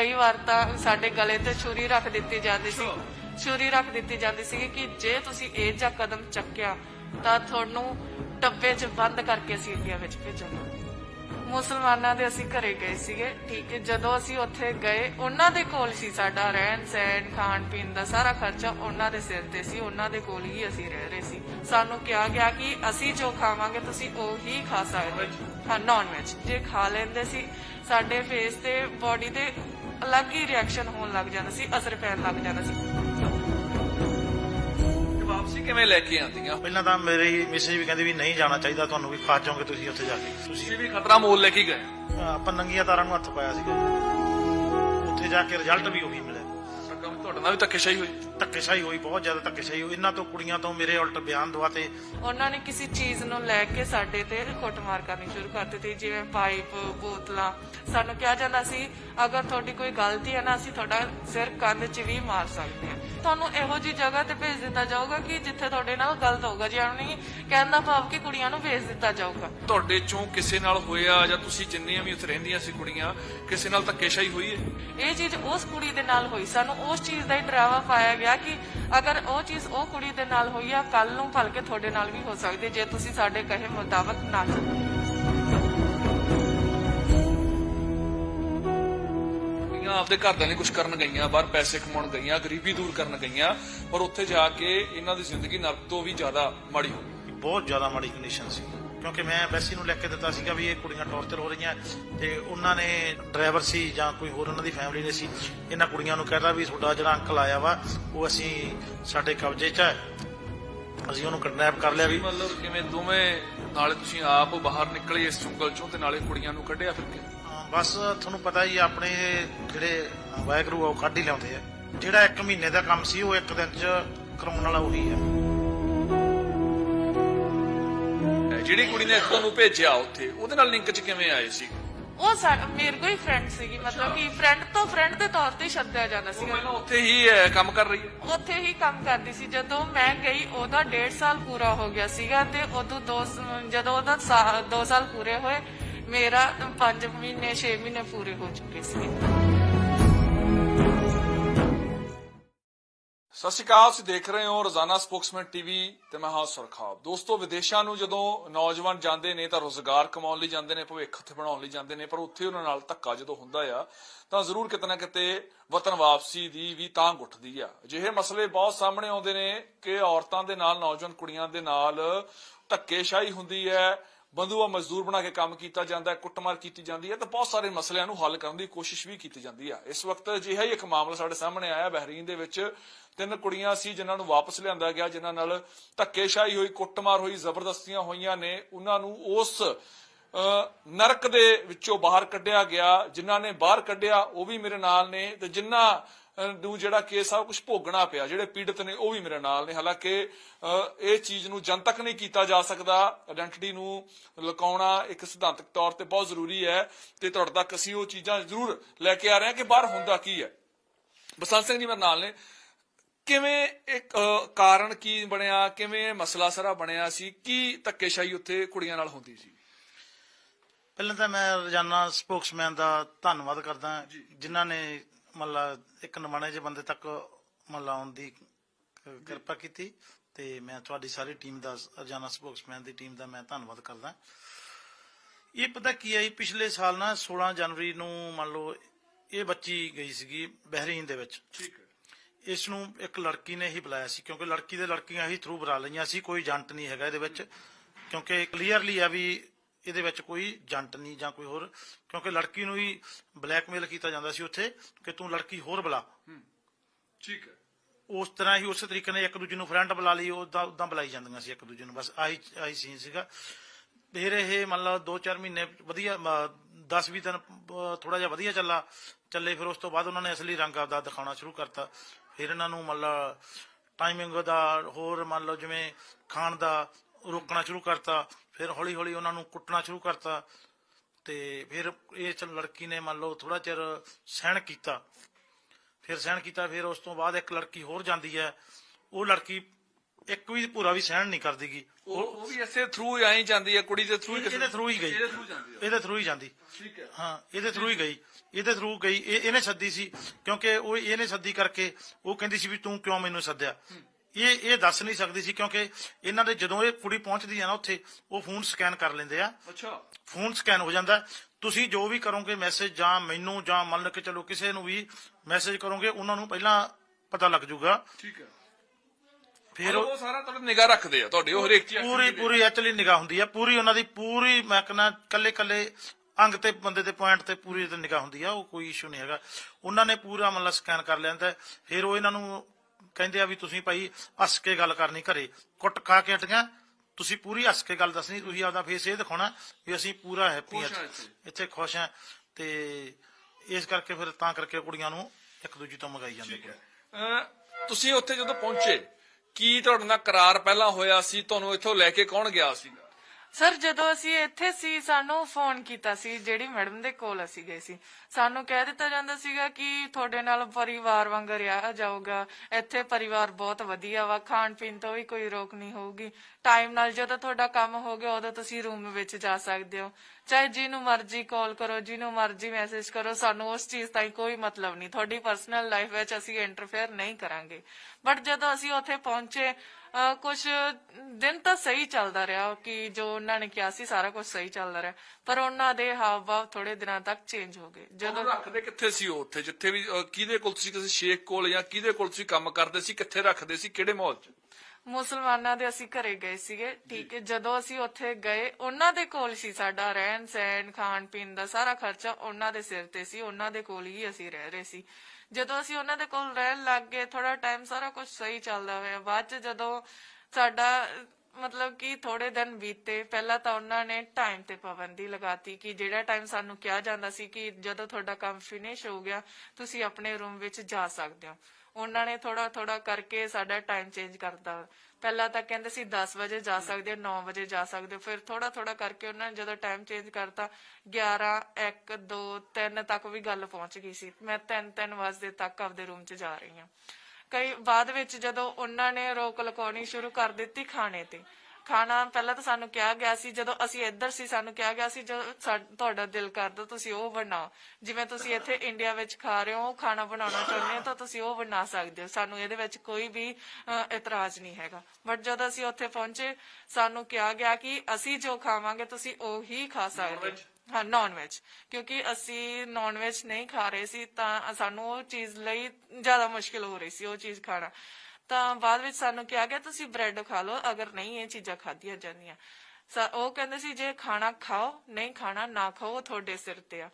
ਕਈ ਵਾਰ ਤਾਂ ਸਾਡੇ ਗਲੇ ਤੇ ਛੁਰੀ ਰੱਖ ਦਿੱਤੀ ਜਾਂਦੀ ਸੀ। ਛੁਰੀ ਰੱਖ ਦਿੱਤੀ ਜਾਂਦੀ ਸੀ ਕਿ ਜੇ ਤੁਸੀਂ ਇਹ ਜਿਹਾ ਕਦਮ ਚੱਕਿਆ ਤਾਂ ਤੁਹਾਨੂੰ ਡੱਬੇ 'ਚ ਬੰਦ ਕਰਕੇ ਅਸੀਂ ਇੰਡੀਆ ਵਿੱਚ ਭੇਜਾਂਗੇ। ਮੁਸਲਮਾਨਾਂ ਦੇ ਅਸੀਂ ਘਰੇ ਗਏ ਸੀਗੇ ਠੀਕ ਹੈ ਜਦੋਂ ਅਸੀਂ ਉੱਥੇ ਗਏ ਉਹਨਾਂ ਦੇ ਕੋਲ ਸੀ ਸਾਡਾ ਰਹਿਣ ਸਹਿਣ ਖਾਣ ਪੀਣ ਦਾ ਸਾਰਾ ਖਰਚਾ ਉਹਨਾਂ ਦੇ ਸਿਰ ਤੇ ਸੀ ਉਹਨਾਂ ਦੇ ਕੋਲ ਹੀ ਅਸੀਂ ਰਹਿ ਰਹੇ ਸਾਨੂੰ ਕਿਹਾ ਗਿਆ ਕਿ ਅਸੀਂ ਜੋ ਖਾਵਾਂਗੇ ਤੁਸੀਂ ਉਹ ਹੀ ਖਾ ਸਕਦੇ ਹਾਂ। ਨਾਨ ਵੈਜ ਜੇ ਖਾ ਲੈਂਦੇ ਸੀ ਸਾਡੇ ਫੇਸ ਤੇ ਬਾਡੀ ਤੇ ਅਲੱਗ ਹੀ ਰਿਐਕਸ਼ਨ ਹੋਣ ਲੱਗ ਜਾਂਦਾ ਸੀ ਅਸਰ ਪੈਣ ਲੱਗ ਜਾਂਦਾ ਸੀ। ਵਾਪਸੀ ਕਿਵੇਂ ਲੈ ਕੇ ਆਂਦੀਆਂ ਪਹਿਲਾਂ ਤਾਂ ਮੇਰੀ ਮੈਸੇਜ ਵੀ ਕਹਿੰਦੀ ਵੀ ਨਹੀਂ ਜਾਣਾ ਚਾਹੀਦਾ ਤੁਹਾਨੂੰ ਵੀ ਖਾ ਜਾਓਗੇ ਤੁਸੀਂ ਉੱਥੇ ਜਾ ਕੇ। ਤੁਸੀਂ ਵੀ ਖਤਰਾ ਮੋਲ ਲੈ ਕੇ ਗਏ? ਆਪਾਂ ਨੰਗੀਆਂ ਤਾਰਾਂ ਨੂੰ ਹੱਥ ਪਾਇਆ ਸੀਗਾ ਉੱਥੇ ਜਾ ਕੇ ਰਿਜ਼ਲਟ ਵੀ ਉਹੀ ਮਿਲਿਆ। ਵੀ ਤੁਹਾਡੇ ਨਾਲ ਵੀ ਧੱਕੇਸ਼ਾਹੀ ਹੋਈ। ਧੱਕੇਸ਼ਾਹੀ ਹੋਈ ਬਹੁਤ ਜ਼ਿਆਦਾ ਧੱਕੇਸ਼ਾਹੀ ਹੋਈ। ਇਹਨਾਂ ਤੋਂ ਕੁੜੀਆਂ ਤੋਂ ਮੇਰੇ ਉਲਟ ਬਿਆਨ ਦਵਾਤੇ ਉਹਨਾਂ ਨੇ ਕਿਸੇ ਚੀਜ਼ ਨੂੰ ਲੈ ਕੇ ਸਾਡੇ ਤੇ ਕੁੱਟਮਾਰ ਕਰਨੀ ਸ਼ੁਰੂ ਕਰ ਦਿੱਤੀ ਜਿਵੇਂ ਪਾਈਪ ਬੋਤਲਾਂ। ਸਾਨੂੰ ਕਿਹਾ ਜਾਂਦਾ ਸੀ ਅਗਰ ਤੁਹਾਡੀ ਕੋਈ ਗਲਤੀ ਹੈ ਨਾ ਅਸੀਂ ਤੁਹਾਡਾ ਸਿਰ ਕੰਨ 'ਚ ਵੀ ਮਾਰ ਸਕਦੇ ਹਾਂ। ਤੁਹਾਨੂੰ ਇਹੋ ਜੀ ਜਗ੍ਹਾ ਤੇ ਭੇਜ ਦਿੱਤਾ ਜਾਊਗਾ ਕਿ ਜਿੱਥੇ ਤੁਹਾਡੇ ਨਾਲ ਗਲਤ ਹੋਊਗਾ। ਜੇ ਨਹੀਂ ਕਹਿੰਦਾ ਭਾਵ ਕਿ ਕੁੜੀਆਂ ਨੂੰ ਭੇਜ ਦਿੱਤਾ ਜਾਊਗਾ। ਤੁਹਾਡੇ ਚੋਂ ਕਿਸੇ ਨਾਲ ਹੋਇਆ ਜਾਂ ਤੁਸੀਂ ਜਿੰਨੀਆਂ ਵੀ ਉੱਥੇ ਰਹਿੰਦੀਆਂ ਸੀ ਕੁੜੀਆਂ ਕਿਸੇ ਨਾਲ ਧੱਕੇਸ਼ਾਹੀ ਹੋਈ ਹੈ? ਇਹ ਚੀਜ਼ ਉਸ ਕੁੜੀ ਦੇ ਨਾਲ ਹੋਈ। ਸਾਨੂੰ ਉਸ ਚੀਜ਼ ਦਾ ਹੀ ਡਰਾਵਾ ਪਾਇਆ ਗਿਆ ਕਿ ਅਗਰ ਉਹ ਚੀਜ਼ ਉਹ ਕੁੜੀ ਦੇ ਨਾਲ ਹੋਈ ਆ ਕੱਲ ਨੂੰ ਭਲ ਕੇ ਤੁਹਾਡੇ ਨਾਲ ਵੀ ਹੋ ਸਕਦੀ ਜੇ ਤੁਸੀਂ ਸਾਡੇ ਕਹੇ ਮੁਤਾਬਕ ਨਾ ਚੱਲੋ ਕੁੜੀਆਂ ਆਪਦੇ ਘਰਦਿਆਂ ਲਈ ਕੁਝ ਕਰਨ ਗਈਆਂ ਬਾਹਰ ਪੈਸੇ ਕਮਾਉਣ ਗਈਆਂ ਗਰੀਬੀ ਦੂਰ ਕਰਨ ਗਈਆਂ ਪਰ ਉੱਥੇ ਜਾ ਕੇ ਇਹਨਾਂ ਦੀ ਜ਼ਿੰਦਗੀ ਨਰਕ ਤੋਂ ਵੀ ਜ਼ਿਆਦਾ ਮਾੜੀ ਹੋ ਗਈ। ਬਹੁਤ ਜ਼ਿਆਦਾ ਮਾੜੀ ਕੰਡੀਸ਼ਨ ਸੀ। ਕਿਉਂਕਿ ਮੈਂ ਐਮਬੈਸੀ ਨੂੰ ਲਿਖ ਕੇ ਦਿੱਤਾ ਸੀਗਾ ਵੀ ਇਹ ਕੁੜੀਆਂ ਟੌਰਚਰ ਹੋ ਰਹੀਆਂ ਤੇ ਉਹਨਾਂ ਨੇ ਡਰਾਈਵਰ ਸੀ ਜਾਂ ਕੋਈ ਹੋਰ ਉਹਨਾਂ ਦੀ ਫੈਮਿਲੀ ਨੇ ਸੀ ਇਹਨਾਂ ਕੁੜੀਆਂ ਨੂੰ ਕਹਿਤਾ ਵੀ ਤੁਹਾਡਾ ਜਿਹੜਾ ਅੰਕਲ ਆਇਆ ਵਾ ਉਹ ਅਸੀਂ ਸਾਡੇ ਕਬਜ਼ੇ 'ਚ ਹੈ ਅਸੀਂ ਉਹਨੂੰ ਕਿਡਨੈਪ ਕਰ ਲਿਆ ਵੀ। ਮਤਲਬ ਕਿਵੇਂ ਦੋਵੇਂ ਨਾਲੇ ਤੁਸੀਂ ਆਪ ਬਾਹਰ ਨਿਕਲੇ ਇਸ ਚੁੰਗਲ ਚੋਂ ਤੇ ਨਾਲੇ ਕੁੜੀਆਂ ਨੂੰ ਕੱਢਿਆ ਫਿਰ ਕੇ ਹਾਂ, ਬਸ ਤੁਹਾਨੂੰ ਪਤਾ ਹੀ ਆਪਣੇ ਜਿਹੜੇ ਵਾਹਿਗੁਰੂ ਆ ਉਹ ਕੱਢ ਹੀ ਲਿਆਉਂਦੇ ਆ। ਜਿਹੜਾ 1 ਮਹੀਨੇ ਦਾ ਕੰਮ ਸੀ ਉਹ ਇੱਕ ਦਿਨ 'ਚ ਕਰਾਉਣ ਵਾਲਾ ਉਹੀ ਆ। ਜਿਹੜੀ ਕੁੜੀ ਨੇ ਤੁਹਾਨੂੰ ਭੇਜਿਆ ਉੱਥੇ ਉਹਦੇ ਨਾਲ ਲਿੰਕ 'ਚ ਕਿਵੇਂ ਆਏ ਸੀ? ਉਹ ਸਾ- ਮੇਰੇ ਕੋਈ ਫਰੈਂਡ ਸੀਗੀ ਮਤਲਬ ਕਿ ਫਰੈਂਡ ਤੋਂ ਫਰੈਂਡ ਦੇ ਤੌਰ ਤੇ ਹੀ ਸੱਦਿਆ ਜਾਂਦਾ ਉਹ ਪਹਿਲਾਂ ਉੱਥੇ ਹੀ ਅਹ, ਕੰਮ ਕਰ ਰਹੀ ਹੈ? ਉੱਥੇ ਹੀ ਕੰਮ ਕਰਦੀ ਸੀ। ਜਦੋਂ ਮੈਂ ਗਈ ਉਹਦਾ 1.5 ਸਾਲ ਪੂਰਾ ਹੋ ਗਿਆ ਸੀਗਾ ਤੇ ਉਦੋਂ ਦੋ ਸ- ਜਦੋਂ ਉਹਦਾ 2 ਸਾਲ ਪੂਰੇ ਹੋਏ ਮੇਰਾ 5 ਮਹੀਨੇ 6 ਮਹੀਨੇ ਪੂਰੇ ਹੋ ਚੁੱਕੇ ਸੀ ਸਤਿ ਸ਼੍ਰੀ ਅਕਾਲ, ਤੁਸੀਂ ਦੇਖ ਰਹੇ ਹੋ ਰੋਜ਼ਾਨਾ ਸਪੋਕਸਮੈਨ ਟੀਵੀ ਤੇ ਮੈਂ ਹਾਂ ਸੁਰਖਾਬ। ਦੋਸਤੋ, ਵਿਦੇਸ਼ਾਂ ਨੂੰ ਜਦੋਂ ਨੌਜਵਾਨ ਜਾਂਦੇ ਨੇ ਤਾਂ ਰੋਜ਼ਗਾਰ ਕਮਾਉਣ ਲਈ ਜਾਂਦੇ ਨੇ, ਭਵਿੱਖ ਉੱਥੇ ਬਣਾਉਣ ਲਈ ਜਾਂਦੇ ਨੇ, ਪਰ ਉੱਥੇ ਉਹਨਾਂ ਨਾਲ ਧੱਕਾ ਜਦੋਂ ਹੁੰਦਾ ਆ, ਤਾਂ ਜ਼ਰੂਰ ਕਿਤੇ ਨਾ ਕਿਤੇ ਵਤਨ ਵਾਪਸੀ ਦੀ ਵੀ ਤਾਂ ਉੱਠਦੀ ਆ। ਅਜਿਹੇ ਮਸਲੇ ਬਹੁਤ ਸਾਹਮਣੇ ਆਉਂਦੇ ਨੇ ਕਿ ਔਰਤਾਂ ਦੇ ਨਾਲ, ਨੌਜਵਾਨ ਕੁੜੀਆਂ ਦੇ ਨਾਲ ਧੱਕੇਸ਼ਾਹੀ ਹੁੰਦੀ ਹੈ ਬੰਦੂਆ ਮਜ਼ਦੂਰ ਬਣਾ ਕੇ ਕੰਮ ਕੀਤਾ ਜਾਂਦਾ ਹੈ ਕੁੱਟਮਾਰ ਕੀਤੀ ਜਾਂਦੀ ਹੈ, ਤਾਂ ਬਹੁਤ ਸਾਰੇ ਮਸਲਿਆਂ ਨੂੰ ਹੱਲ ਕਰਨ ਦੀ ਕੋਸ਼ਿਸ਼ ਵੀ ਕੀਤੀ ਜਾਂਦੀ ਹੈ ਇਸ ਵਕਤ ਅਜਿਹਾ ਹੀ ਇੱਕ ਮਾਮਲਾ ਸਾਡੇ ਸਾਹਮਣੇ ਆਇਆ ਬਹਿਰੀਨ ਦੇ ਵਿੱਚ। ਤਿੰਨ ਕੁੜੀਆਂ ਸੀ ਜਿਨ੍ਹਾਂ ਨੂੰ ਵਾਪਸ ਲਿਆਂਦਾ ਗਿਆ, ਜਿਨ੍ਹਾਂ ਨਾਲ ਧੱਕੇਸ਼ਾਹੀ ਹੋਈ, ਕੁੱਟਮਾਰ ਹੋਈ, ਜ਼ਬਰਦਸਤੀਆਂ ਹੋਈਆਂ ਨੇ। ਉਹਨਾਂ ਨੂੰ ਉਸ ਨਰਕ ਦੇ ਵਿੱਚੋਂ ਬਾਹਰ ਕੱਢਿਆ ਗਿਆ, ਜਿਨ੍ਹਾਂ ਨੇ ਬਾਹਰ ਕੱਢਿਆ, ਉਹ ਵੀ ਮੇਰੇ ਨਾਲ ਨੇ ਤੇ ਜਿਨ੍ਹਾਂ ਨੂੰ ਜਿਹੜਾ ਕੇਸ ਆ ਕੁਝ ਭੋਗਣਾ ਪਿਆ, ਜਿਹੜੇ ਪੀੜਤ ਨੇ, ਉਹ ਵੀ ਮੇਰੇ ਨਾਲ ਨੇ। ਹਾਲਾਂਕਿ ਇਹ ਚੀਜ਼ ਨੂੰ ਜਨਤਕ ਨਹੀਂ ਕੀਤਾ ਜਾ ਸਕਦਾ ਆਇਡੈਂਟੀਟੀ ਨੂੰ ਲੁਕਾਉਣਾ ਇੱਕ ਸਿਧਾਂਤਕ ਤੌਰ ਤੇ ਬਹੁਤ ਜ਼ਰੂਰੀ ਹੈ ਤੇ ਤੁਹਾਡੇ ਤੱਕ ਅਸੀਂ ਉਹ ਚੀਜ਼ਾਂ ਜ਼ਰੂਰ ਲੈ ਕੇ ਆ ਰਹੇ ਹਾਂ ਕਿ ਬਾਹਰ ਹੁੰਦਾ ਕੀ ਹੈ। ਬਸੰਤ ਸਿੰਘ ਜੀ ਮੇਰੇ ਨਾਲ ਨੇ। ਕਿਵੇਂ ਇੱਕ ਕਾਰਨ ਕੀ ਬਣਿਆ, ਕਿਵੇਂ ਮਸਲਾ ਸਾਰਾ ਬਣਿਆ ਸੀ, ਕੀ ਧੱਕੇਸ਼ਾਹੀ ਉੱਥੇ ਕੁੜੀਆਂ ਨਾਲ ਹੁੰਦੀ ਸੀ? ਪਹਿਲਾਂ ਤਾਂ ਮੈਂ ਰੋਜ਼ਾਨਾ ਸਪੋਕਸਮੈਨ ਦਾ ਧੰਨਵਾਦ ਕਰਦਾ ਜਿਨ੍ਹਾਂ ਨੇ ਮਤਲਬ ਇੱਕ ਨਵਾਣੇ ਜਿਹੇ ਬੰਦੇ ਤੱਕ ਮਤਲਬ ਆਉਣ ਦੀ ਕਿਰਪਾ ਕੀਤੀ ਤੇ ਮੈਂ ਤੁਹਾਡੀ ਸਾਰੀ ਟੀਮ ਦਾ ਰੋਜ਼ਾਨਾ ਸਪੋਕਸਮੈਨ ਦੀ ਟੀਮ ਦਾ ਮੈਂ ਧੰਨਵਾਦ ਕਰਦਾ ਇਹ ਪਤਾ ਕੀ ਹੈ ਪਿਛਲੇ ਸਾਲ ਨਾ 16 ਜਨਵਰੀ ਨੂੰ ਮੰਨ ਲਓ ਇਹ ਬੱਚੀ ਗਈ ਸੀਗੀ ਬਹਿਰੀਨ ਦੇ ਵਿੱਚ। ਠੀਕ ਹੈ। ਇਸ ਨੂੰ ਇੱਕ ਲੜਕੀ ਨੇ ਹੀ ਬੁਲਾਇਆ ਸੀ ਕਿਉਂਕਿ ਲੜਕੀ ਦੇ ਲੜਕੀਆਂ ਹੀ ਥਰੂ ਬੁਲਾ ਲਈਆਂ ਸੀ ਕੋਈ ਏਜੰਟ ਨਹੀਂ ਹੈਗਾ ਇਹਦੇ ਵਿੱਚ ਕਿਉਂਕਿ ਕਲੀਅਰਲੀ ਆ ਵੀ ਇਹਦੇ ਵਿੱਚ ਕੋਈ ਏਜੰਟ ਨਹੀਂ ਜਾਂ ਕੋਈ ਹੋਰ ਕਿਉਂਕਿ ਲੜਕੀ ਨੂੰ ਹੀ ਬਲੈਕਮੇਲ ਕੀਤਾ ਜਾਂਦਾ ਸੀ ਉੱਥੇ ਕਿ ਤੂੰ ਲੜਕੀ ਹੋਰ ਬੁਲਾ। ਠੀਕ ਹੈ। ਉਸ ਤਰ੍ਹਾਂ ਹੀ ਉਸੇ ਤਰੀਕੇ ਨਾਲ ਇੱਕ ਦੂਜੇ ਨੂੰ ਫਰੈਂਡ ਬੁਲਾ ਲਈ ਉਦਾਂ ਉਦਾਂ ਬੁਲਾਈ ਜਾਂਦੀਆਂ ਸੀ ਇੱਕ ਦੂਜੇ ਨੂੰ। ਬਸ ਆਹੀ ਆਹੀ ਸੀਨ ਸੀਗਾ। ਫਿਰ ਇਹ ਮੰਨ ਲਓ 2-4 ਮਹੀਨੇ ਵਧੀਆ 10-20 ਦਿਨ ਥੋੜਾ ਜਿਹਾ ਵਧੀਆ ਚੱਲਾ। ਚੱਲੇ ਫਿਰ ਉਸ ਤੋਂ ਬਾਅਦ ਉਹਨਾਂ ਨੇ ਅਸਲੀ ਰੰਗ ਆਪਦਾ ਦਿਖਾਉਣਾ ਸ਼ੁਰੂ ਕਰਤਾ। ਫਿਰ ਇਹਨਾਂ ਨੂੰ ਮੰਨ ਲਓ ਟਾਈਮਿੰਗ ਦਾ ਹੋਰ ਮੰਨ ਲਓ ਜਿਵੇਂ ਖਾਣ ਦਾ ਰੋਕਣਾ ਸ਼ੁਰੂ ਕਰਤਾ। ਫਿਰ ਹੌਲੀ-ਹੌਲੀ ਉਹਨਾਂ ਨੂੰ ਕੁੱਟਣਾ ਸ਼ੁਰੂ ਕਰਤਾ ਤੇ ਫਿਰ ਇਹ ਲੜਕੀ ਨੇ ਮੰਨ ਲਓ ਥੋੜਾ ਚਿਰ ਸਹਿਣ ਕੀਤਾ। ਫਿਰ ਸਹਿਣ ਕੀਤਾ ਫਿਰ ਉਸ ਤੋਂ ਬਾਅਦ ਇੱਕ ਲੜਕੀ ਹੋਰ ਜਾਂਦੀ ਹੈ। ਉਹ ਲੜਕੀ ਇੱਕ ਵੀ ਭੂਰਾ ਵੀ ਸਹਿਣ ਨਹੀਂ ਕਰਦੀਗੀ ਉਹ ਵੀ ਇਸੇ ਥਰੂ ਆਈ ਜਾਂਦੀ ਹੈ ਕੁੜੀ ਦੇ ਥਰੂ ਹੀ ਇਹਦੇ ਥਰੂ ਹੀ ਗਈ। ਇਹਦੇ ਥਰੂ ਹੈ ਇਹਦੇ ਥਰੂ ਹੀ ਜਾਂਦੀ। ਠੀਕ ਹੈ। ਹਾਂ ਇਹਦੇ ਥਰੂ ਹੀ ਗਈ। ਇਹਦੇ ਥਰੂ ਗਈ। ਇਹ ਇਹਨੇ ਸੱਦੀ ਸੀ ਕਿਉਂਕਿ ਉਹ ਇਹਨੇ ਸੱਦੀ ਕਰਕੇ ਉਹ ਕਹਿੰਦੀ ਸੀ ਵੀ ਤੂੰ ਕਿਉਂ ਮੈਨੂੰ ਸੱਦਿਆ? ਇਹ ਇਹ ਦੱਸ ਨਹੀਂ ਸਕਦੀ ਸੀ ਕਿਉਂਕਿ ਇਹਨਾਂ ਦੇ ਜਦੋਂ ਇਹ ਕੁੜੀ ਪਹੁੰਚਦੀ ਆ ਨਾ ਉੱਥੇ ਉਹ ਫੋਨ ਸਕੈਨ ਕਰ ਲੈਂਦੇ ਆ। ਅੱਛਾ। ਫੋਨ ਸਕੈਨ ਹੋ ਜਾਂਦਾ। ਹੈ। ਤੁਸੀਂ ਜੋ ਵੀ ਕਰੋਗੇ ਮੈਸੇਜ ਜਾਂ ਮੈਨੂੰ ਜਾਂ ਮੰਨ ਕੇ ਚਲੋ ਕਿਸੇ ਨੂੰ ਵੀ ਮੈਸੇਜ ਕਰੋਗੇ ਉਹਨਾਂ ਨੂੰ ਪਹਿਲਾਂ ਪਤਾ ਲੱਗ ਜਾਊਗਾ। ਠੀਕ ਹੈ। ਫਿਰ ਉਹ ਸਾਰਾ ਤੁਹਾਡੇ ਨਿਗਾਹ ਰੱਖਦੇ ਆ ਤੁਹਾਡੀ ਉਹ ਹਰੇਕ ਚੀਜ਼ ਪੂਰੀ ਪੂਰੀ ਐਕਚੁਅਲੀ ਨਿਗਾਹ ਹੁੰਦੀ ਆ। ਪੂਰੀ ਉਹਨਾਂ ਦੀ ਪੂਰੀ ਮੈਂ ਕਹਿੰਦਾ ਕੱਲੇ ਕੱਲੇ ਅੰਗ ਤੇ ਬੰਦੇ ਦੇ ਪੁਆਇੰਟ ਤੇ ਪੂਰੀ ਨਿਗਾਹ ਹੁੰਦੀ ਆ ਉਹ ਕੋਈ ਇਸ਼ੂ ਨਹੀਂ ਹੈਗਾ। ਉਹਨਾਂ ਨੇ ਪੂਰਾ ਮਤਲਬ ਸਕੈਨ ਕਰ ਲਿਆ ਹੁੰਦਾ। ਫਿਰ ਉਹ ਇਹਨਾਂ ਨੂੰ ਕਹਿੰਦੇ ਆ ਵੀ ਤੁਸੀਂ ਭਾਈ ਹੱਸ ਕੇ ਗੱਲ ਕਰਨੀ ਘਰੇ। ਕੁੱਟ ਖਾ ਕੇ ਹਟੀਆਂ। ਤੁਸੀਂ ਪੂਰੀ ਹੱਸ ਕੇ ਗੱਲ ਦੱਸਣੀ ਤੁਸੀਂ ਆਪਦਾ ਫੇਸ ਇਹ ਦਿਖਾਉਣਾ ਵੀ ਅਸੀਂ ਪੂਰਾ ਹੈਪੀ ਆ ਇੱਥੇ। ਖੁਸ਼ ਆ ਤੇ ਇਸ ਕਰਕੇ ਫਿਰ ਤਾਂ ਕਰਕੇ ਕੁੜੀਆਂ ਨੂੰ ਇੱਕ ਦੂਜੀ ਤੋਂ ਮੰਗਾਈ ਜਾਂਦੇ ਤੁਸੀਂ ਉੱਥੇ ਜਦੋਂ ਪਹੁੰਚੇ ਕੀ ਤੁਹਾਡੇ ਨਾਲ ਕਰਾਰ ਪਹਿਲਾਂ ਹੋਇਆ ਸੀ? ਤੁਹਾਨੂੰ ਇੱਥੋਂ ਲੈ ਕੇ ਕੌਣ ਗਿਆ ਸੀਗਾ? ਸਰ, ਜਦੋਂ ਅਸੀਂ ਇੱਥੇ ਸੀ, ਸਾਨੂੰ ਫੋਨ ਕੀਤਾ ਸੀ, ਜਿਹੜੀ ਮੈਡਮ ਦੇ ਕੋਲ ਅਸੀਂ ਗਏ ਸੀ। ਸਾਨੂੰ ਕਹਿ ਦਿੱਤਾ ਜਾਂਦਾ ਸੀਗਾ ਕਿ ਤੁਹਾਡੇ ਨਾਲ ਪਰਿਵਾਰ ਵਾਂਗ ਰਿਹਾ ਜਾਊਗਾ। ਇੱਥੇ ਪਰਿਵਾਰ ਬਹੁਤ ਵਧੀਆ ਵਾ, ਖਾਣ ਪੀਣ ਤੋਂ ਵੀ ਕੋਈ ਰੋਕ ਨਹੀਂ ਹੋਊਗੀ। ਟਾਈਮ ਨਾਲ ਜਦੋਂ ਤੁਹਾਡਾ ਕੰਮ ਹੋ ਗਿਆ, ਉਦੋਂ ਤੁਸੀਂ ਰੂਮ ਵਿੱਚ ਜਾ ਸਕਦੇ ਹੋ। ਚਾਹੇ ਜਿਹਨੂੰ ਮਰਜ਼ੀ ਕਾਲ ਕਰੋ, ਜਿਹਨੂੰ ਮਰਜ਼ੀ ਮੈਸੇਜ ਕਰੋ, ਸਾਨੂੰ ਉਸ ਚੀਜ਼ ਤਾਈਂ ਕੋਈ ਮਤਲਬ ਨਹੀਂ। ਤੁਹਾਡੀ ਪਰਸਨਲ ਲਾਈਫ ਵਿੱਚ ਅਸੀਂ ਇੰਟਰਫੇਅਰ ਨਹੀਂ ਕਰਾਂਗੇ। ਬਟ ਜਦੋਂ ਅਸੀਂ ਉੱਥੇ ਪਹੁੰਚੇ ਕੁਝ ਦਿਨ ਤਾਂ ਸਹੀ ਚੱਲਦਾ ਰਿਹਾ ਕਿ ਜੋ ਉਹਨਾਂ ਨੇ ਕਿਹਾ ਸੀ ਸਾਰਾ ਕੁਝ ਸਹੀ ਚੱਲਦਾ ਰਿਹਾ। ਪਰ ਉਹਨਾਂ ਦੇ ਹਾਵ ਭਾਵ ਥੋੜੇ ਦਿਨਾਂ ਤੱਕ ਚੇਂਜ ਹੋ ਗਏ। ਜਦੋਂ ਜਦੋਂ ਰੱਖਦੇ ਕਿੱਥੇ ਸੀ ਉਹ ਉੱਥੇ? ਜਿੱਥੇ ਵੀ ਅਹ, ਕਿਹਦੇ ਕੋਲ ਤੁਸੀਂ ਕਿਸੇ ਸ਼ੇਖ ਕੋਲ ਜਾਂ ਕਿਹਦੇ ਕੋਲ ਤੁਸੀਂ ਕੰਮ ਕਰਦੇ ਸੀ ਕਿੱਥੇ ਰੱਖਦੇ ਸੀ ਕਿਹੜੇ ਮਾਹੌਲ 'ਚ? ਮੁਸਲਮਾਨਾਂ ਦੇ ਅਸੀਂ ਘਰੇ ਗਏ ਸੀਗੇ ਠੀਕ ਹੈ। ਜਦੋਂ ਅਸੀਂ ਉੱਥੇ ਗਏ ਉਹਨਾਂ ਦੇ ਕੋਲ ਸੀ ਸਾਡਾ ਰਹਿਣ ਸਹਿਣ ਖਾਣ ਪੀਣ ਦਾ ਸਾਰਾ ਖਰਚਾ ਉਹਨਾਂ ਦੇ ਸਿਰ ਤੇ ਸੀ। ਉਹਨਾਂ ਦੇ ਕੋਲ ਹੀ ਅਸੀਂ ਰਹਿ ਰਹੇ ਸੀ। ਜਦੋਂ ਅਸੀਂ ਉਹਨਾਂ ਦੇ ਕੋਲ ਰਹਿਣ ਲੱਗ ਗਏ ਥੋੜਾ ਟਾਈਮ ਸਾਰਾ ਕੁਝ ਸਹੀ ਚੱਲਦਾ ਹੋਇਆ ਬਾਅਦ ਚ ਜਦੋਂ ਸਾਡਾ, ਮਤਲਬ ਕਿ ਥੋੜੇ ਦਿਨ ਬੀਤੇ, ਪਹਿਲਾਂ ਤਾਂ ਉਹਨਾਂ ਨੇ ਟਾਈਮ ਤੇ ਪਾਬੰਦੀ ਲਗਾਤੀ ਕਿ ਜਿਹੜਾ ਟਾਈਮ ਸਾਨੂੰ ਕਿਹਾ ਜਾਂਦਾ ਸੀ ਕਿ ਜਦੋਂ ਤੁਹਾਡਾ ਕੰਮ ਫਿਨਿਸ਼ ਹੋ ਗਿਆ, ਤੁਸੀਂ ਆਪਣੇ ਰੂਮ ਵਿੱਚ ਜਾ ਸਕਦੇ ਹੋ। ਉਹਨਾਂ ਨੇ ਥੋੜਾ ਥੋੜਾ ਕਰਕੇ ਸਾਡਾ ਟਾਈਮ ਚੇਂਜ ਕਰਦਾ ਪਹਿਲਾਂ ਤਾਂ ਕਹਿੰਦੇ ਸੀ 10 ਵਜੇ ਜਾ ਸਕਦੇ ਹੋ 9 ਵਜੇ ਜਾ ਸਕਦੇ ਹੋ। ਫਿਰ ਥੋੜਾ ਥੋੜਾ ਕਰਕੇ ਉਹਨਾਂ ਨੇ ਜਦੋਂ ਟਾਈਮ ਚੇਂਜ ਕਰਤਾ 11 1 2 3 ਤੱਕ ਵੀ ਗੱਲ ਪਹੁੰਚ ਗਈ ਸੀ। ਮੈਂ 3 3 ਵਜੇ ਤੱਕ ਆਪਦੇ ਰੂਮ 'ਚ ਜਾ ਰਹੀ ਹਾਂ। ਕਈ ਬਾਅਦ ਵਿੱਚ ਜਦੋਂ ਉਹਨਾਂ ਨੇ ਰੋਕ ਲਗਾਉਣੀ ਸ਼ੁਰੂ ਕਰ ਦਿੱਤੀ ਖਾਣੇ ਤੇ ਖਾਣਾ ਪਹਿਲਾਂ ਤਾਂ ਸਾਨੂੰ ਕਿਹਾ ਗਿਆ ਸੀ ਜਦੋਂ ਅਸੀਂ ਇੱਧਰ ਸੀ ਸਾਨੂੰ ਕਿਹਾ ਗਿਆ ਸੀ ਜੋ ਤੁਹਾਡਾ ਦਿਲ ਕਰਦਾ ਤੁਸੀਂ ਉਹ ਬਣਾਓ। ਜਿਵੇਂ ਤੁਸੀਂ ਇੱਥੇ ਇੰਡੀਆ ਵਿੱਚ ਖਾ ਰਹੇ ਹੋ ਖਾਣਾ ਬਣਾਉਣਾ ਚਾਹੁੰਦੇ ਹੋ ਤਾਂ ਤੁਸੀਂ ਉਹ ਬਣਾ ਸਕਦੇ ਹੋ। ਸਾਨੂੰ ਇਹਦੇ ਵਿੱਚ ਕੋਈ ਵੀ ਇਤਰਾਜ਼ ਨਹੀਂ ਹੈਗਾ। ਬਟ ਜਦੋਂ ਅਸੀਂ ਉੱਥੇ ਪਹੁੰਚੇ ਸਾਨੂੰ ਕਿਹਾ ਗਿਆ ਕਿ ਅਸੀਂ ਜੋ ਖਾਵਾਂਗੇ ਤੁਸੀਂ ਉਹੀ ਖਾ ਸਕਦੇ ਹੋ। ਹਾਂ ਨਾਨ ਵੈਜ ਕਿਉਂਕਿ ਅਸੀਂ ਨਾਨ ਵੈਜ ਨਹੀਂ ਖਾ ਰਹੇ ਸੀ ਤਾਂ ਸਾਨੂੰ ਉਹ ਚੀਜ਼ ਲਈ ਜ਼ਿਆਦਾ ਮੁਸ਼ਕਿਲ ਹੋ ਰਹੀ ਸੀ ਉਹ ਚੀਜ਼ ਖਾਣਾ। ਤਾਂ ਬਾਅਦ ਵਿੱਚ ਸਾਨੂੰ ਕਿਹਾ ਗਿਆ, ਤੁਸੀਂ ਬ੍ਰੈਡ ਖਾ ਲਓ, ਅਗਰ ਨਹੀਂ ਇਹ ਚੀਜ਼ਾਂ ਖਾਧੀਆਂ ਜਾਂਦੀਆਂ। ਸਾ- ਉਹ ਕਹਿੰਦੇ ਸੀ, ਜੇ ਖਾਣਾ ਖਾਓ, ਨਹੀਂ ਖਾਣਾ ਨਾ ਖਾਓ, ਉਹ ਤੁਹਾਡੇ ਸਿਰ ਤੇ ਆ।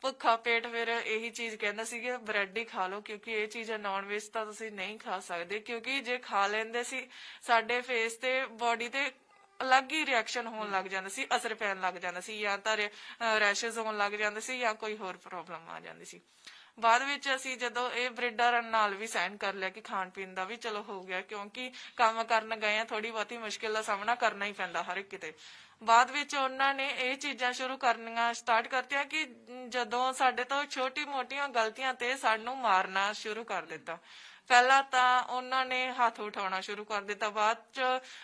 ਭੁੱਖਾ ਪੇਟ ਫਿਰ ਇਹੀ ਚੀਜ਼ ਕਹਿੰਦਾ ਸੀ ਕਿ ਬ੍ਰੈਡ ਹੀ ਖਾ ਲਓ, ਕਿਉਂਕਿ ਇਹ ਚੀਜ਼ ਨਾਨ ਵੇਜ ਤਾਂ ਤੁਸੀਂ ਨਹੀਂ ਖਾ ਸਕਦੇ। ਕਿਉਂਕਿ ਜੇ ਖਾ ਲੈਂਦੇ ਸੀ, ਸਾਡੇ ਫੇਸ ਤੇ ਬਾਡੀ ਤੇ ਅਲੱਗ ਹੀ ਰਿਐਕਸ਼ਨ ਹੋਣ ਲੱਗ ਜਾਂਦਾ ਸੀ, ਅਸਰ ਪੈਣ ਲੱਗ ਜਾਂਦਾ ਸੀ, ਜਾਂ ਤਾਂ ਰੈਸ਼ਸ ਹੋਣ ਲੱਗ ਜਾਂਦੇ ਸੀ, ਜਾਂ ਕੋਈ ਹੋਰ ਪ੍ਰੋਬਲਮ ਆ ਜਾਂਦੀ ਸੀ। ਬਾਅਦ ਵਿੱਚ ਅਸੀਂ ਜਦੋਂ ਇਹ ਬ੍ਰਿਡਰ ਨਾਲ ਵੀ ਸਾਈਨ ਕਰ ਲਿਆ ਕਿ ਖਾਣ ਪੀਣ ਦਾ ਵੀ ਚਲੋ ਹੋ ਗਿਆ, ਕਿਉਂਕਿ ਕੰਮ ਕਰਨ ਗਏ ਆ ਥੋੜੀ ਬਹੁਤੀ ਮੁਸ਼ਕਿਲ ਦਾ ਸਾਹਮਣਾ ਕਰਨਾ ਹੀ ਪੈਂਦਾ ਹਰ ਇੱਕ ਕਿਤੇ ਬਾਅਦ ਵਿੱਚ ਉਹਨਾਂ ਨੇ ਇਹ ਚੀਜ਼ਾਂ ਸ਼ੁਰੂ ਕਰਨੀਆਂ ਸਟਾਰਟ ਕਰਤੀਆਂ ਕਿ ਜਦੋਂ ਸਾਡੇ ਤੋਂ ਛੋਟੀ-ਮੋਟੀਆਂ ਗਲਤੀਆਂ ਤੇ ਸਾਨੂੰ ਮਾਰਨਾ ਸ਼ੁਰੂ ਕਰ ਦਿੱਤਾ। ਪਹਿਲਾਂ ਤਾਂ ਉਹਨਾਂ ਨੇ ਹੱਥ ਉਠਾਉਣਾ ਸ਼ੁਰੂ ਕਰ ਦਿੱਤਾ। ਬਾਅਦ ਚ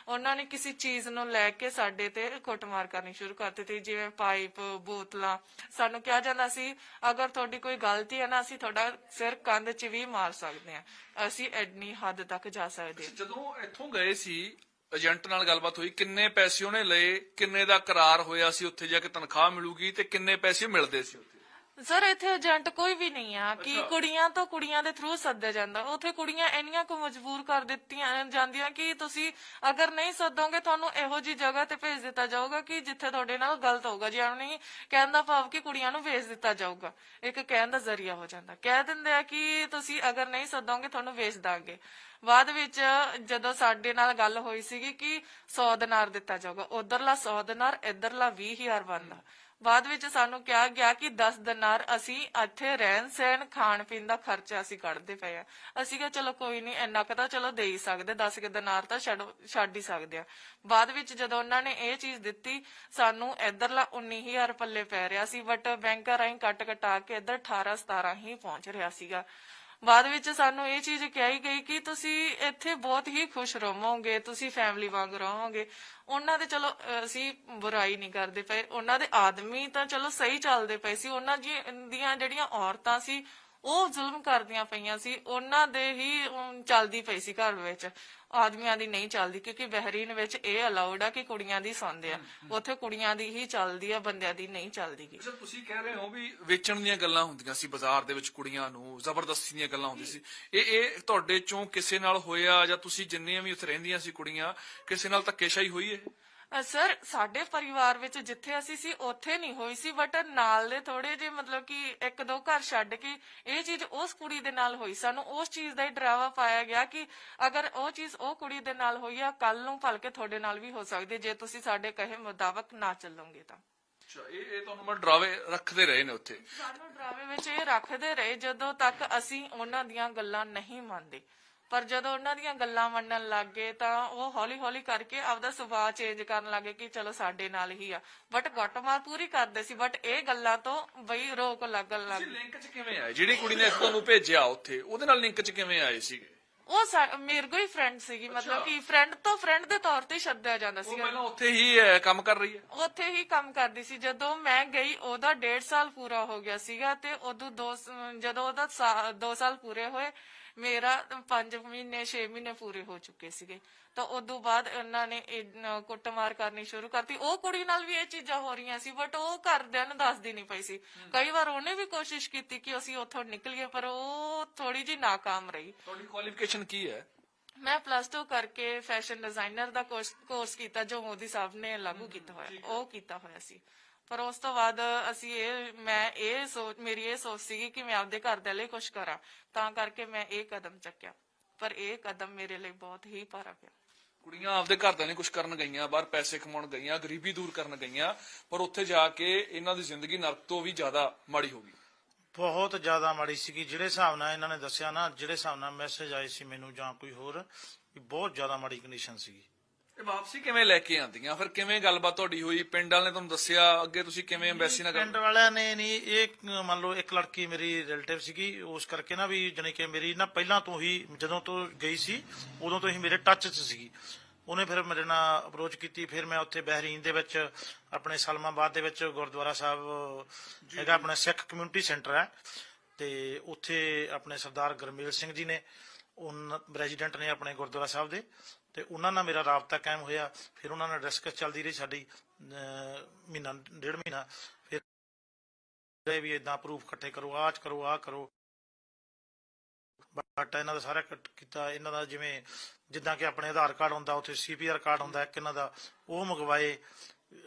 ਉਹਨਾਂ ਨੇ ਕਿਸੇ ਚੀਜ਼ ਨੂੰ ਲੈ ਕੇ ਸਾਡੇ ਤੇ ਕੁੱਟਮਾਰ ਕਰਨੀ ਸ਼ੁਰੂ ਕਰ ਦਿੱਤੀ। ਜਿਵੇਂ ਪਾਈਪ, ਬੋਤਲਾਂ, ਸਾਨੂੰ ਕਿਹਾ ਜਾਂਦਾ ਸੀ, ਅਗਰ ਤੁਹਾਡੀ ਕੋਈ ਗਲਤੀ ਹੈ ਨਾ, ਅਸੀਂ ਤੁਹਾਡਾ ਸਿਰ ਕੰਧ 'ਚ ਵੀ ਮਾਰ ਸਕਦੇ ਹਾਂ। ਅਸੀਂ ਐਡਨੀ ਹੱਦ ਤੱਕ ਜਾ ਸਕਦੇ ਹਾਂ। ਜਦੋਂ ਇੱਥੋਂ ਗਏ ਸੀ, ਏਜੰਟ ਨਾਲ ਗੱਲਬਾਤ ਹੋਈ, ਕਿੰਨੇ ਪੈਸੇ ਉਹਨੇ ਲਏ, ਕਿੰਨੇ ਦਾ ਕਰਾਰ ਹੋਇਆ ਸੀ ਉੱਥੇ ਜਾ ਕੇ ਤਨਖਾਹ ਮਿਲੂਗੀ ਤੇ ਕਿੰਨੇ ਪੈਸੇ ਮਿਲਦੇ ਸੀ ਉੱਥੇ? ਸਰ ਇੱਥੇ ਏਜੰਟ ਕੋਈ ਵੀ ਨਹੀਂ ਆ ਕਿ ਕੁੜੀਆਂ ਤੋਂ ਕੁੜੀਆਂ ਦੇ ਥਰੂ ਸੱਦਿਆ ਜਾਂਦਾ। ਉੱਥੇ ਕੁੜੀਆਂ ਇੰਨੀਆਂ ਕੁ ਮਜਬੂਰ ਕਰ ਦਿੱਤੀਆਂ ਜਾਂਦੀਆਂ ਕਿ ਤੁਸੀਂ ਅਗਰ ਨਹੀਂ ਸੱਦੋਗੇ ਤੁਹਾਨੂੰ ਇਹੋ ਜੀ ਜਗ੍ਹਾ ਤੇ ਭੇਜ ਦਿੱਤਾ ਜਾਊਗਾ ਕਿ ਜਿੱਥੇ ਤੁਹਾਡੇ ਨਾਲ ਗਲਤ ਹੋਊਗਾ। ਜਿਵੇਂ ਕਹਿਣ ਦਾ ਭਾਵ ਕਿ ਕੁੜੀਆਂ ਨੂੰ ਵੇਚ ਦਿੱਤਾ ਜਾਊਗਾ ਇੱਕ ਕਹਿਣ ਦਾ ਜ਼ਰੀਆ ਹੋ ਜਾਂਦਾ। ਕਹਿ ਦਿੰਦੇ ਆ ਕਿ ਤੁਸੀਂ ਅਗਰ ਨਹੀਂ ਸੱਦੋਗੇ ਤੁਹਾਨੂੰ ਵੇਚ ਦਾਂਗੇ। ਬਾਅਦ ਵਿੱਚ ਜਦੋਂ ਸਾਡੇ ਨਾਲ ਗੱਲ ਹੋਈ ਸੀਗੀ ਕਿ 100 ਦਿਨਾਰ ਦਿੱਤਾ ਜਾਊਗਾ ਉਧਰਲਾ 100 ਦਿਨਾਰ ਇਧਰਲਾ 20000 ਬਣਦਾ। ਬਾਅਦ ਵਿੱਚ ਸਾਨੂੰ ਕਿਹਾ ਗਿਆ ਕਿ 10 ਦਿਨਾਰ ਅਸੀਂ ਇੱਥੇ ਰਹਿਣ ਸਹਿਣ, ਖਾਣ ਪੀਣ ਦਾ ਖਰਚਾ ਅਸੀਂ ਕੱਢਦੇ ਪਏ ਆ। ਅਸੀਂ ਕਿਹਾ, ਚਲੋ ਕੋਈ ਨਹੀਂ ਇੰਨਾ ਕੁ ਤਾਂ ਚਲੋ ਦੇ ਹੀ ਸਕਦੇ 10 ਕਿ ਦਿਨਾਰ ਤਾਂ ਛੱਡ ਛੱਡ ਹੀ ਸਕਦੇ ਆ। ਬਾਅਦ ਵਿੱਚ ਜਦੋਂ ਉਹਨਾਂ ਨੇ ਇਹ ਚੀਜ਼ ਦਿੱਤੀ, ਸਾਨੂੰ ਇਧਰਲਾ 19000 ਪੱਲੇ ਪੈ ਰਿਹਾ ਸੀ ਬਟ ਬੈਂਕਾਂ ਰਾਹੀਂ ਕੱਟ ਕਟਾ ਕੇ ਇਧਰ 18 17 ਹੀ ਪਹੁੰਚ ਰਿਹਾ ਸੀਗਾ। ਬਾਅਦ ਵਿੱਚ ਸਾਨੂੰ ਇਹ ਚੀਜ਼ ਕਹੀ ਗਈ ਕਿ ਤੁਸੀਂ ਇੱਥੇ ਬਹੁਤ ਹੀ ਖੁਸ਼ ਰਹੋਗੇ ਤੁਸੀਂ ਫੈਮਿਲੀ ਵਾਂਗ ਰਹੋਗੇ। ਉਹਨਾਂ ਦੇ ਚਲੋ ਅਸੀਂ ਬੁਰਾਈ ਨਹੀਂ ਕਰਦੇ ਪਏ। ਉਹਨਾਂ ਦੇ ਆਦਮੀ ਤਾਂ ਚਲੋ ਸਹੀ ਚੱਲਦੇ ਪਏ ਸੀ। ਉਹਨਾਂ ਦੀਆਂ ਜਿਹੜੀਆਂ ਔਰਤਾਂ ਸੀ ਉਹ ਜ਼ੁਲਮ ਕਰਦੀਆਂ ਪਈਆਂ ਸੀ। ਉਹਨਾਂ ਦੇ ਹੀ ਅਮ, ਚੱਲਦੀ ਪਈ ਸੀ ਘਰ ਵਿੱਚ। ਆਦਮੀਆਂ ਦੀ ਨਹੀਂ ਚੱਲਦੀ ਕਿਉਂਕਿ ਬਹਿਰੀਨ ਵਿੱਚ ਇਹ ਅਲਾਉਡ ਆ ਕਿ ਕੁੜੀਆਂ ਦੀ ਸੌਂਦੇ ਆ। ਉੱਥੇ ਕੁੜੀਆਂ ਦੀ ਹੀ ਚੱਲਦੀ ਆ ਬੰਦਿਆਂ ਦੀ ਨਹੀਂ ਚੱਲਦੀ ਗੀ ਸਰ ਤੁਸੀਂ ਕਹਿ ਰਹੇ ਹੋ ਵੀ ਵੇਚਣ ਦੀਆਂ ਗੱਲਾਂ ਹੁੰਦੀਆਂ ਸੀ ਬਾਜ਼ਾਰ ਦੇ ਵਿੱਚ ਕੁੜੀਆਂ ਨੂੰ ਜ਼ਬਰਦਸਤੀ ਦੀਆਂ ਗੱਲਾਂ ਹੁੰਦੀਆਂ ਸੀ। ਇਹ ਇਹ ਤੁਹਾਡੇ ਚੋਂ ਕਿਸੇ ਨਾਲ ਹੋਇਆ ਜਾਂ ਤੁਸੀਂ ਜਿੰਨੀਆਂ ਵੀ ਉੱਥੇ ਰਹਿੰਦੀਆਂ ਸੀ ਕੁੜੀਆਂ ਕਿਸੇ ਨਾਲ ਧੱਕੇਸ਼ਾਹੀ ਹੋਈ ਹੈ? ਸਰ ਸਾਡੇ ਪਰਿਵਾਰ ਵਿੱਚ ਜਿੱਥੇ ਅਸੀਂ ਸੀ ਉੱਥੇ ਨਹੀਂ ਹੋਈ ਸੀ ਬਟ ਨਾਲ ਦੇ ਥੋੜੇ ਜਿਹੇ ਮਤਲਬ ਕਿ ਇੱਕ ਦੋ ਘਰ ਛੱਡ ਕੇ ਇਹ ਚੀਜ਼ ਉਸ ਕੁੜੀ ਦੇ ਨਾਲ ਹੋਈ। ਸਾਨੂੰ ਉਸ ਚੀਜ਼ ਦਾ ਹੀ ਡਰਾਵਾ ਪਾਇਆ ਗਿਆ ਕਿ ਅਗਰ ਉਹ ਚੀਜ਼ ਉਹ ਕੁੜੀ ਦੇ ਨਾਲ ਹੋਈ ਆ ਕੱਲ ਨੂੰ ਭਲਕੇ ਤੁਹਾਡੇ ਨਾਲ ਵੀ ਹੋ ਸਕਦੀ। ਜੇ ਤੁਸੀਂ ਸਾਡੇ ਕਹੇ ਮੁਤਾਬਕ ਨਾ ਚੱਲੋਗੇ ਤਾਂ। ਇਹ ਇਹ ਤੁਹਾਨੂੰ ਮੈਂ ਡਰਾਵੇ ਰੱਖਦੇ ਰਹੇ ਨੇ ਉੱਥੇ? ਸਾਨੂੰ ਡਰਾਵੇ ਵਿੱਚ ਇਹ ਰੱਖਦੇ ਰਹੇ ਜਦੋਂ ਤੱਕ ਅਸੀਂ ਉਹਨਾਂ ਦੀਆਂ ਗੱਲਾਂ ਨਹੀਂ ਮੰਨਦੇ। ਪਰ ਜਦੋਂ ਉਹਨਾਂ ਦੀਆਂ ਗੱਲਾਂ ਮੰਨਣ ਲੱਗ ਗਏ ਤਾਂ ਉਹ ਹੌਲੀ ਹੌਲੀ ਕਰਕੇ ਆਪਦਾ ਸੁਭਾਅ ਚੇਂਜ ਕਰਨ ਲੱਗੇ ਕਿ ਚਲੋ ਸਾਡੇ ਨਾਲ ਹੀ ਆ। ਬਟ ਗੱਟਮਾਰ ਪੂਰੀ ਕਰਦੇ ਸੀ ਬਟ ਇਹ ਗੱਲਾਂ ਤੋਂ ਬਈ ਰੋਕ ਲੱਗਣ ਲੱਗ ਤੁਸੀਂ ਲਿੰਕ 'ਚ ਕਿਵੇਂ ਆਏ? ਜਿਹੜੀ ਕੁੜੀ ਨੇ ਤੁਹਾਨੂੰ ਭੇਜਿਆ ਉੱਥੇ ਉਹਦੇ ਨਾਲ ਲਿੰਕ 'ਚ ਕਿਵੇਂ ਆਏ ਸੀਗੇ? ਉਹ ਮੇਰੇ ਕੋਈ ਫਰੈਂਡ ਸੀਗੀ ਮਤਲਬ ਕਿ ਫਰੈਂਡ ਤੋਂ ਫਰੈਂਡ ਦੇ ਤੌਰ ਤੇ ਛੱਡਿਆ ਜਾਂਦਾ ਉਹ ਸੀ ਪਹਿਲਾਂ ਉੱਥੇ ਹੀ ਅਹ, ਕੰਮ ਕਰ ਰਹੀ ਹੈ? ਉੱਥੇ ਹੀ ਕੰਮ ਕਰਦੀ ਸੀ। ਜਦੋਂ ਮੈਂ ਗਈ ਉਹਦਾ 1.5 ਸਾਲ ਪੂਰਾ ਹੋ ਗਿਆ ਸੀਗਾ ਤੇ ਉਦੋਂ ਦੋ ਸ- ਜਦੋਂ ਉਹਦਾ 2 ਸਾਲ ਪੂਰੇ ਹੋਏ ਮੇਰਾ 5 ਮਹੀਨੇ 6 ਮਹੀਨੇ ਪੂਰੇ ਹੋ ਚੁੱਕੇ ਸੀਗੇ। ਤਾਂ ਉਦੋਂ ਬਾਅਦ ਉਹਨਾਂ ਨੇ ਕੁੱਟਮਾਰ ਕਰਨੀ ਸ਼ੁਰੂ ਕਰਤੀ। ਉਹ ਕੁੜੀ ਨਾਲ ਵੀ ਇਹ ਚੀਜ਼ਾਂ ਹੋ ਰਹੀਆਂ ਸੀ ਬਟ ਉਹ ਘਰਦਿਆਂ ਨੂੰ ਦੱਸਦੀ ਨਹੀਂ ਪਈ ਸੀ। ਕਈ ਵਾਰ ਉਹਨੇ ਵੀ ਕੋਸ਼ਿਸ਼ ਕੀਤੀ ਕਿ ਅਸੀਂ ਉੱਥੋਂ ਨਿਕਲੀਏ ਪਰ ਉਹ ਥੋੜੀ ਜੀ ਨਾਕਾਮ ਰਹੀ। ਤੁਹਾਡੀ ਕੁਆਲੀਫਿਕੇਸ਼ਨ ਕੀ ਹੈ? ਮੈਂ ਪਲੱਸ 2 ਕਰਕੇ ਫੈਸ਼ਨ ਡਿਜ਼ਾਈਨਰ ਦਾ ਕੋਰਸ ਕੀਤਾ ਜੋ ਮੋਦੀ ਸਾਹਿਬ ਨੇ ਲਾਗੂ ਕੀਤਾ ਹੋਇਆ। ਉਹ ਕੀਤਾ ਹੋਇਆ ਸੀ। ਪਰ ਉਸ ਤੋਂ ਬਾਅਦ ਅਸੀਂ ਇਹ ਮੈਂ ਇਹ ਸੋਚ ਮੇਰੀ ਇਹ ਸੋਚ ਸੀਗੀ ਕਿ ਮੈਂ ਆਪਦੇ ਘਰ ਦੇ ਲਈ ਕੁਝ ਕਰਾਂ। ਤਾਂ ਕਰਕੇ ਮੈਂ ਇਹ ਕਦਮ ਚੱਕਿਆ। ਪਰ ਇਹ ਕਦਮ ਮੇਰੇ ਲਈ ਬਹੁਤ ਹੀ ਭਾਰਾ ਪਿਆ। ਕੁੜੀਆਂ ਆਪਦੇ ਘਰਦਿਆਂ ਨੇ ਕੁਝ ਕਰਨ ਗਈਆਂ ਬਾਹਰ ਪੈਸੇ ਕਮਾਉਣ ਗਈਆਂ ਗਰੀਬੀ ਦੂਰ ਕਰਨ ਗਈਆਂ ਪਰ ਉੱਥੇ ਜਾ ਕੇ ਇਹਨਾਂ ਦੀ ਜ਼ਿੰਦਗੀ ਨਰਕ ਤੋਂ ਵੀ ਜ਼ਿਆਦਾ ਮਾੜੀ ਹੋ ਗਈ। ਬਹੁਤ ਜ਼ਿਆਦਾ ਮਾੜੀ ਸੀਗੀ। ਜਿਹੜੇ ਹਿਸਾਬ ਨਾਲ ਇਹਨਾਂ ਨੇ ਦੱਸਿਆ ਨਾ ਜਿਹੜੇ ਹਿਸਾਬ ਨਾਲ ਮੈਸੇਜ ਆਏ ਸੀ ਮੈਨੂੰ ਜਾਂ ਕੋਈ ਹੋਰ ਵੀ ਬਹੁਤ ਜ਼ਿਆਦਾ ਮਾੜੀ ਕੰਡੀਸ਼ਨ ਸੀਗੀ। ਇਹ ਵਾਪਸੀ ਕਿਵੇਂ ਲੈ ਕੇ ਆਂਦੀਆਂ ਫਿਰ ਕਿਵੇਂ ਗੱਲਬਾਤ ਤੁਹਾਡੀ ਹੋਈ? ਪਿੰਡ ਵਾਲੇ ਨੇ ਤੁਹਾਨੂੰ ਦੱਸਿਆ ਅੱਗੇ ਤੁਸੀਂ ਕਿਵੇਂ ਐਮਬੈਸੀ ਨਾਲ ਗੱਲ ਪਿੰਡ ਵਾਲਿਆਂ ਨੇ ਨਹੀਂ ਇਹ ਮੰਨ ਲਓ ਇੱਕ ਲੜਕੀ ਮੇਰੀ ਰਿਲੇਟਿਵ ਸੀਗੀ ਉਸ ਕਰਕੇ ਨਾ ਵੀ ਜਾਣੀ ਕਿ ਮੇਰੀ ਨਾ ਪਹਿਲਾਂ ਤੋਂ ਹੀ ਜਦੋਂ ਤੋਂ ਗਈ ਸੀ ਉਦੋਂ ਤੋਂ ਹੀ ਮੇਰੇ ਟੱਚ 'ਚ ਸੀਗੀ। ਉਹਨੇ ਫਿਰ ਮੇਰੇ ਨਾਲ ਅਪਰੋਚ ਕੀਤੀ ਫਿਰ ਮੈਂ ਉੱਥੇ ਬਹਿਰੀਨ ਦੇ ਵਿੱਚ ਆਪਣੇ ਸਲਮਾਬਾਦ ਦੇ ਵਿੱਚ ਗੁਰਦੁਆਰਾ ਸਾਹਿਬ ਹੈਗਾ ਆਪਣਾ ਸਿੱਖ ਕਮਿਊਨਿਟੀ ਸੈਂਟਰ ਹੈ। ਤੇ ਉੱਥੇ ਆਪਣੇ ਸਰਦਾਰ ਗਰਮੇਲ ਸਿੰਘ ਜੀ ਨੇ ਉਹਨਾਂ ਪ੍ਰੈਜ਼ੀਡੈਂਟ ਨੇ ਆਪਣੇ ਗੁਰਦੁਆਰਾ ਸਾਹਿਬ ਦੇ। ਤੇ ਉਹਨਾਂ ਨਾਲ ਮੇਰਾ ਰਾਬਤਾ ਕਾਇਮ ਹੋਇਆ, ਫਿਰ ਉਹਨਾਂ ਨਾਲ ਡਿਸਕਸ ਚੱਲਦੀ ਰਹੀ ਸਾਡੀ ਮਹੀਨਾ, ਡੇਢ ਮਹੀਨਾ। ਫਿਰ ਇਹ ਵੀ ਇਦਾਂ ਪ੍ਰੂਫ ਇਕੱਠੇ ਕਰੋ, ਆਹ ਚ ਕਰੋ, ਆਹ ਕਰੋ। ਬਟ ਇਹਨਾਂ ਦਾ ਸਾਰਾ ਕੀਤਾ, ਇਹਨਾਂ ਦਾ ਜਿਵੇਂ, ਜਿੱਦਾਂ ਕਿ ਆਪਣੇ ਆਧਾਰ ਕਾਰਡ ਹੁੰਦਾ, ਉੱਥੇ ਸੀਪੀਆਰ ਕਾਰਡ ਹੁੰਦਾ, ਇੱਕ ਇਹਨਾਂ ਦਾ, ਉਹ ਮੰਗਵਾਏ।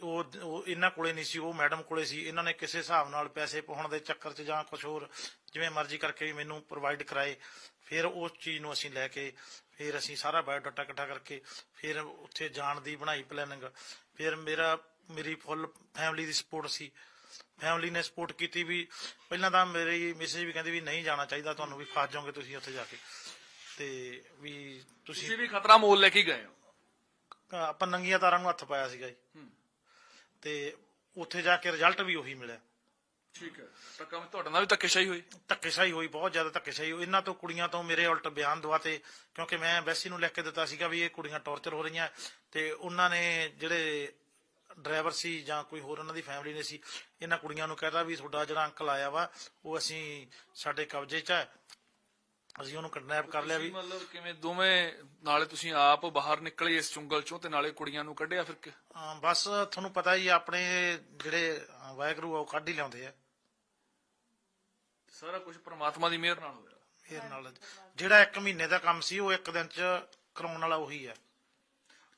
ਉਹ ਇਹਨਾਂ ਕੋਲੇ ਨਹੀਂ ਸੀ ਉਹ ਮੈਡਮ ਕੋਲੇ ਸੀ। ਇਹਨਾਂ ਨੇ ਕਿਸੇ ਹਿਸਾਬ ਨਾਲ ਪੈਸੇ ਪਾਉਣ ਦੇ ਚੱਕਰ 'ਚ ਜਾਂ ਕੁਝ ਹੋਰ ਜਿਵੇਂ ਮਰਜ਼ੀ ਕਰਕੇ ਵੀ ਮੈਨੂੰ ਪ੍ਰੋਵਾਈਡ ਕਰਾਏ ਫਿਰ ਉਸ ਚੀਜ਼ ਨੂੰ ਅਸੀਂ ਲੈ ਕੇ ਫਿਰ ਅਸੀਂ ਸਾਰਾ ਬਾਇਓਡਾਟਾ ਇਕੱਠਾ ਕਰਕੇ ਫਿਰ ਉੱਥੇ ਜਾਣ ਦੀ ਬਣਾਈ ਪਲੈਨਿੰਗ ਫਿਰ ਮੇਰਾ ਮੇਰੀ ਫੁੱਲ ਫੈਮਿਲੀ ਦੀ ਸਪੋਰਟ ਸੀ। ਫੈਮਿਲੀ ਨੇ ਸਪੋਰਟ ਕੀਤੀ ਵੀ ਪਹਿਲਾਂ ਤਾਂ ਮੇਰੀ ਮੈਸੇਜ ਵੀ ਕਹਿੰਦੀ ਵੀ ਨਹੀਂ ਜਾਣਾ ਚਾਹੀਦਾ ਤੁਹਾਨੂੰ ਵੀ ਫਸ ਜਾਓਗੇ ਤੁਸੀਂ ਉੱਥੇ ਜਾ ਕੇ। ਤੇ ਵੀ ਤੁਸੀਂ ਤੁਸੀਂ ਵੀ ਖਤਰਾ ਮੋਲ ਲੈ ਕੇ ਗਏ ਹੋ? ਆਪਾਂ ਨੰਗੀਆਂ ਤਾਰਾਂ ਨੂੰ ਹੱਥ ਪਾਇਆ ਸੀਗਾ ਜੀ। ਤੇ ਉੱਥੇ ਜਾ ਕੇ ਰਿਜ਼ਲਟ ਵੀ ਉਹੀ ਮਿਲਿਆ। ਠੀਕ ਹੈ। ਤਾਂ ਕੰਮ ਤੁਹਾਡੇ ਨਾਲ ਵੀ ਧੱਕੇਸ਼ਾਹੀ ਹੋਈ? ਧੱਕੇਸ਼ਾਹੀ ਹੋਈ ਬਹੁਤ ਜ਼ਿਆਦਾ ਧੱਕੇਸ਼ਾਹੀ ਹੋਈ। ਇਹਨਾਂ ਤੋਂ ਕੁੜੀਆਂ ਤੋਂ ਮੇਰੇ ਉਲਟ ਬਿਆਨ ਦਵਾਤੇ ਕਿਉਂਕਿ ਮੈਂ ਐਮਬੈਸੀ ਨੂੰ ਲਿਖ ਕੇ ਦਿੱਤਾ ਸੀਗਾ ਵੀ ਇਹ ਕੁੜੀਆਂ ਟੌਰਚਰ ਹੋ ਰਹੀਆਂ ਤੇ ਉਹਨਾਂ ਨੇ ਜਿਹੜੇ ਡਰਾਈਵਰ ਸੀ ਜਾਂ ਕੋਈ ਹੋਰ ਉਹਨਾਂ ਦੀ ਫੈਮਿਲੀ ਨੇ ਸੀ ਇਹਨਾਂ ਕੁੜੀਆਂ ਨੂੰ ਕਹਿਤਾ ਵੀ ਤੁਹਾਡਾ ਜਿਹੜਾ ਅੰਕਲ ਆਇਆ ਵਾ ਉਹ ਅਸੀਂ ਸਾਡੇ ਕਬਜ਼ੇ 'ਚ ਹੈ ਅਸੀਂ ਉਹਨੂੰ ਕਿਡਨੈਪ ਕਰ ਲਿਆ ਵੀ। ਮਤਲਬ ਕਿਵੇਂ ਦੋਵੇਂ ਨਾਲੇ ਤੁਸੀਂ ਆਪ ਬਾਹਰ ਨਿਕਲੇ ਇਸ ਚੁੰਗਲ ਚੋਂ ਤੇ ਨਾਲੇ ਕੁੜੀਆਂ ਨੂੰ ਕੱਢਿਆ ਫਿਰ ਕਿ- ਬਸ ਤੁਹਾਨੂੰ ਪਤਾ ਹੀ ਆ, ਆਪਣੇ ਜਿਹੜੇ ਅ, ਵਾਹਿਗੁਰੂ ਆ ਉਹ ਕੱਢ ਹੀ ਲਿਆਉਂਦੇ ਆ। ਸਾਰਾ ਕੁਝ ਪ੍ਰਮਾਤਮਾ ਦੀ ਮਿਹਰ ਨਾਲ ਹੋਇਆ। ਫੇਰ ਨਾਲ। ਜਿਹੜਾ 1 ਮਹੀਨੇ ਦਾ ਕੰਮ ਸੀ ਉਹ ਇੱਕ ਦਿਨ 'ਚ ਕਰਾਉਣ ਵਾਲਾ ਉਹੀ ਹੈ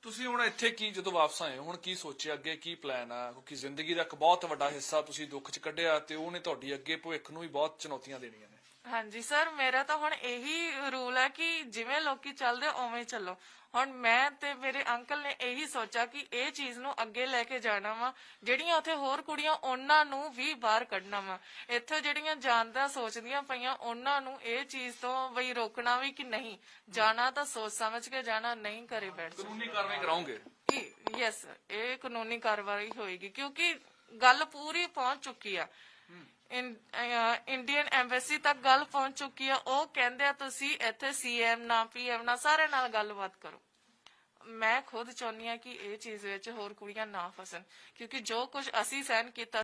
ਤੁਸੀਂ ਹੁਣ ਇੱਥੇ ਕੀ ਜਦੋਂ ਵਾਪਸ ਆਏ ਹੁਣ ਕੀ ਸੋਚਿਆ ਅੱਗੇ ਕੀ ਪਲਾਨ ਆ? ਕਿਉਂਕਿ ਜ਼ਿੰਦਗੀ ਦਾ ਇੱਕ ਬਹੁਤ ਵੱਡਾ ਹਿੱਸਾ ਤੁਸੀਂ ਦੁੱਖ 'ਚ ਕੱਢਿਆ ਤੇ ਉਹਨੇ ਤੁਹਾਡੀ ਅੱਗੇ ਭਵਿੱਖ ਨੂੰ ਵੀ ਬਹੁਤ ਚੁਣੌਤੀਆਂ ਦੇਣੀਆਂ। ਹਾਂਜੀ ਸਰ ਮੇਰਾ ਤਾਂ ਹੁਣ ਇਹੀ ਰੂਲ ਹੈ ਕਿ ਜਿਵੇਂ ਲੋਕੀ ਚੱਲਦੇ ਉਵੇਂ ਹੀ ਚੱਲੋ। ਹੁਣ ਮੈਂ ਤੇ ਮੇਰੇ ਅੰਕਲ ਨੇ ਇਹੀ ਸੋਚਿਆ ਕਿ ਇਹ ਚੀਜ਼ ਨੂੰ ਅੱਗੇ ਲੈ ਕੇ ਜਾਣਾ ਵਾ ਜਿਹੜੀਆਂ ਉੱਥੇ ਹੋਰ ਕੁੜੀਆਂ ਉਹਨਾਂ ਨੂੰ ਵੀ ਬਾਹਰ ਕੱਢਣਾ ਵਾ। ਇੱਥੇ ਜਿਹੜੀਆਂ ਜਾਣਦਾ ਸੋਚਦੀਆਂ ਪਈਆਂ ਉਹਨਾਂ ਨੂੰ ਇਹ ਚੀਜ਼ ਤੋਂ ਬਈ ਰੋਕਣਾ ਵੀ ਕਿ ਨਹੀਂ? ਜਾਣਾ ਤਾਂ ਸੋਚ ਸਮਝ ਕੇ ਜਾਣਾ ਨਹੀਂ ਘਰੇ ਬੈਠ ਕਾਨੂੰਨੀ ਕਾਰਵਾਈ ਕਰਾਉਂਗੇ ਯੈਸ ਇਹ ਕਾਨੂੰਨੀ ਕਾਰਵਾਈ ਹੋਏਗੀ ਕਿਉਂਕਿ ਗੱਲ ਪੂਰੀ ਪਹੁੰਚ ਚੁੱਕੀ ਆ। ਇੰਡੀਅਨ ਐਮਬੈਸੀ ਤੱਕ ਗੱਲ ਪਹੁੰਚ ਚੁੱਕੀ ਆ। ਉਹ ਕਹਿੰਦੇ ਆ, ਤੁਸੀਂ ਇੱਥੇ ਸੀਐਮ ਨਾਲ ਪੀਐਮ ਨਾਲ ਸਾਰੇ ਨਾਲ ਗੱਲਬਾਤ ਕਰੋ। ਮੈਂ ਖੁਦ ਚਾਹੁੰਦੀ ਆ ਕਿ ਇਹ ਚੀਜ਼ ਵਿੱਚ ਹੋਰ ਕੁੜੀਆਂ ਨਾ ਫਸਣ, ਕਿਉਂਕਿ ਜੋ ਕੁਝ ਅਸੀਂ ਸਹਿਨ ਕੀਤਾ